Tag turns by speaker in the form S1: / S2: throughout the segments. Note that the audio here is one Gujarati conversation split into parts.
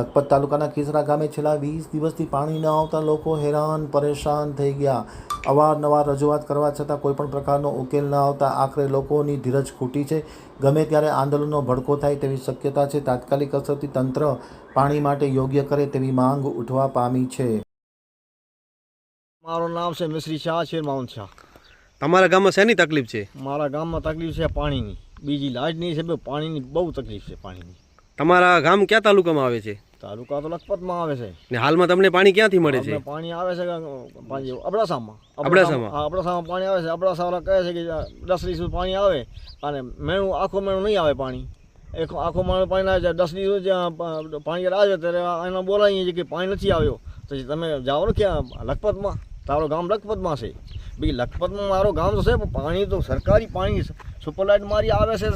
S1: લખપત તાલુકાના ખીસરા ગામે છેલ્લા વીસ દિવસથી પાણી ન આવતા લોકો હેરાન પરેશાન થઈ ગયા. અવારનવાર રજૂઆત કરવા છતાં કોઈપણ પ્રકારનો ઉકેલ ન આવતા આખરે લોકોની ધીરજ ખૂટી છે. ગમે ત્યારે આંદોલનનો ભડકો થાય તેવી શક્યતા છે તાત્કાલિક અસરથી તંત્ર પાણી માટે યોગ્ય કરે તેવી માંગ ઉઠવા પામી છે.
S2: મારું નામ છે મિશ્રી શાહ છે માઉન શાહ.
S3: તમારા ગામમાં શેની તકલીફ છે?
S2: મારા ગામમાં તકલીફ છે પાણીની. બીજી લાજની છે બે પાણીની બહુ તકલીફ છે પાણીની.
S3: તમારા ગામ કયા તાલુકામાં આવે છે?
S2: તાલુકા તો લખપતમાં આવે છે.
S3: ને હાલમાં તમને પાણી ક્યાંથી મળે છે?
S2: પાણી આવે છે અબડાસામાં.
S3: અબડાસામાં?
S2: હા અબડાસામાં પાણી આવે છે. અબડાસાવાળા કહે છે કે દસ દિવસ પાણી આવે અને મેણું આખું મેણું નહીં આવે પાણી. એક આખો માણું પાણી આવે છે. દસ દિવસ પાણી આવે ત્યારે એને બોલાવીએ છીએ કે પાણી નથી આવ્યો. તો તમે જાઓ ને ક્યાં લખપતમાં? તારો ગામ લખપતમાં છે. બીજી લખપતમાં મારો ગામ તો છે પણ પાણી તો સરકારી પાણી સુપરલાઇટ મારી આવે છે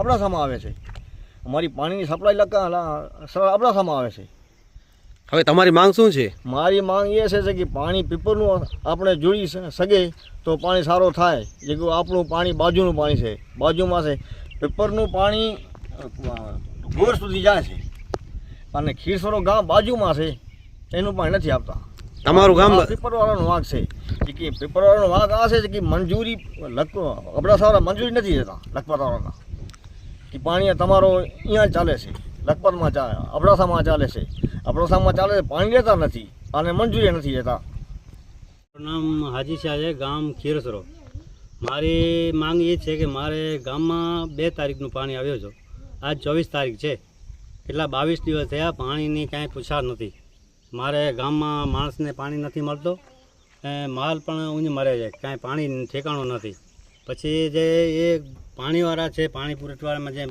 S2: અબડાસામાં આવે છે. અમારી પાણીની સપ્લાય અબડાસામાં આવે છે.
S3: હવે તમારી માંગ શું છે?
S2: મારી માંગ એ છે કે પાણી પીપરનું આપણે જોડી શકે તો પાણી સારો થાય. જે કે આપણું પાણી બાજુનું પાણી છે. બાજુમાં છે. પીપરનું પાણી ગોર સુધી જાય છે. અને ખીરસરો ગામ બાજુમાં છે. એનું પાણી નથી આપતા
S3: તમારું ગામ
S2: પીપરવાળાનો વાંક છે. કે પીપરવાળાનો વાંક આ છે કે મંજૂરી લખ અબડાસાવાળા મંજૂરી નથી દેતા લખપતવાળાના કે પાણી તમારો અહીંયા ચાલે છે, લખપતમાં ચાલે અબડાસામાં ચાલે છે. અબડાસામાં ચાલે છે, પાણી લેતા નથી અને મંજૂરી નથી
S4: લેતા નામ હાજી શાહ છે, ગામ ખીરસરો. મારી માંગ એ છે કે મારે ગામમાં બે તારીખનું પાણી આવ્યો છે. આજ ચોવીસ તારીખ છે. એટલા બાવીસ દિવસ થયા, પાણીની કાંઈ પૂછાર નથી. મારે ગામમાં માણસને પાણી નથી મળતો માલ પણ ઊંઝ મરે છે. કાંઈ પાણી ઠેકાણું નથી. પછી જે એ પાણીવાળા છે, પાણી પુરવઠાવાળામાં જે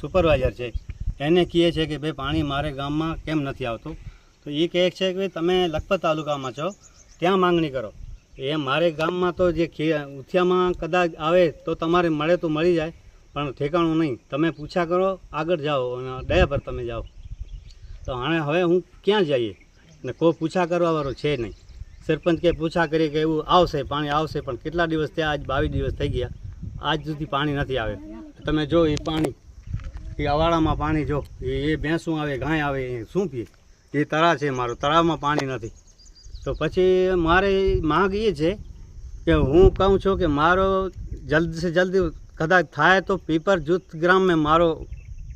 S4: સુપરવાઇઝર છે, એને કહે છે કે ભાઈ, પાણી મારે ગામમાં કેમ નથી આવતું? તો એ કહે છે કે તમે લખપત તાલુકામાં છો, ત્યાં માંગણી કરો. એ મારે ગામમાં તો જે ઉથિયામાં કદાચ આવે તો તમારે મળે તો મળી જાય, પણ ઠેકાણું નહીં. તમે પૂછા કરો, આગળ જાઓ અને દયા પર તમે જાઓ. તો હાણે હવે હું ક્યાં જઈએ? ને કોઈ પૂછા કરવાવાળો છે નહીં. સરપંચ કે પૂછા કરી કે એવું આવશે, પાણી આવશે, પણ કેટલા દિવસ થયા? આજ બાવીસ દિવસ થઈ ગયા. આજ સુધી પાણી નથી આવ્યું તમે જો એ પાણી, એ અવાડામાં પાણી જો, એ એ ભેંસું આવે, ગાય આવે, એ શું પીએ? એ તળાવ છે મારું, તળાવમાં પાણી નથી. તો પછી મારે માંગ એ છે કે હું કહું છું કે મારો જલ્દી સે જલ્દી કદાચ થાય તો પીપર જૂથ ગ્રામમાં મારો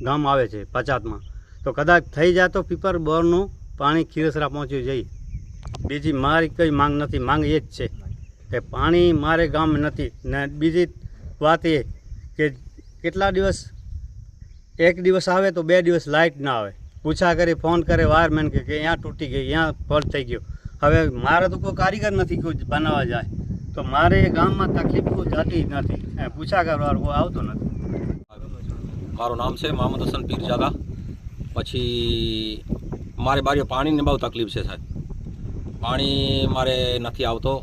S4: ગામ આવે છે પચાતમાં તો કદાચ થઈ જાય તો પીપર બોરનું પાણી ખીરસરા પહોંચી જઈ બીજી મારી કંઈ માંગ નથી, માંગ એ જ છે કે પાણી મારે ગામ નથી. ને બીજી વાત એ કે કેટલા દિવસ, એક દિવસ આવે તો બે દિવસ લાઇટ ના આવે. પૂછા કરી, ફોન કરે, વાયરમેન કે અહીંયા તૂટી ગઈ, અહીંયા ફોલ્ટ થઈ ગયો. હવે મારે તો કોઈ કારીગર નથી કોઈ બનાવવા જાય. તો મારે ગામમાં તકલીફ કોઈ જતી નથી. પૂછા કરવાનું કોઈ આવતો નથી.
S5: મારું નામ છે મોહમ્મદ હસન પીરજાદા પછી મારે બારીઓ પાણીની બહુ તકલીફ છે સાહેબ. પાણી મારે નથી આવતો.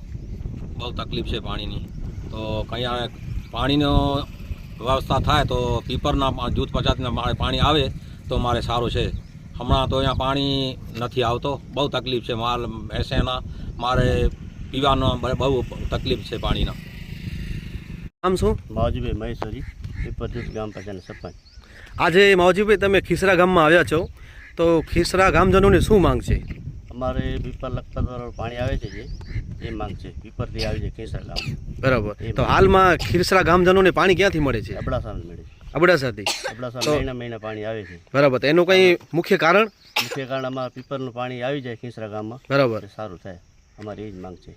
S5: બહુ તકલીફ છે પાણીની. તો કંઈ પાણીનો વ્યવસ્થા થાય તો પીપરના જૂથ પચાસના મારે પાણી આવે તો મારે સારું છે. હમણાં તો અહીંયા પાણી નથી આવતો. બહુ તકલીફ છે માલ ભેંસેના. મારે પીવાનો બહુ તકલીફ છે પાણીના.
S3: નામ શું?
S4: માવજીભાઈ મહેશ્વરી પીપરજૂથ ગામ પંચાયત સરપંચ.
S3: આજે માવજીભાઈ તમે ખીસરા ગામમાં આવ્યા છો. તો ખીસરા ગામજનોની શું માંગ છે?
S4: અમારે પીપર લખપતવાળું પાણી આવે છે જે એ માંગ છે. પીપરથી આવી છે કેસર ગામ.
S3: બરાબર. તો હાલમાં ખીરસરા ગામજનોને પાણી ક્યાંથી મળે છે?
S4: અબડાસામાં મળે છે.
S3: અબડાસાથી?
S4: અબડાસા મહિના મહિના પાણી આવે છે.
S3: બરાબર. તો એનું કંઈ મુખ્ય કારણ?
S4: મુખ્ય કારણ અમારા પીપરનું પાણી આવી જાય ખીસરા ગામમાં.
S3: બરાબર.
S4: સારું થાય. અમારી એ જ માંગ છે.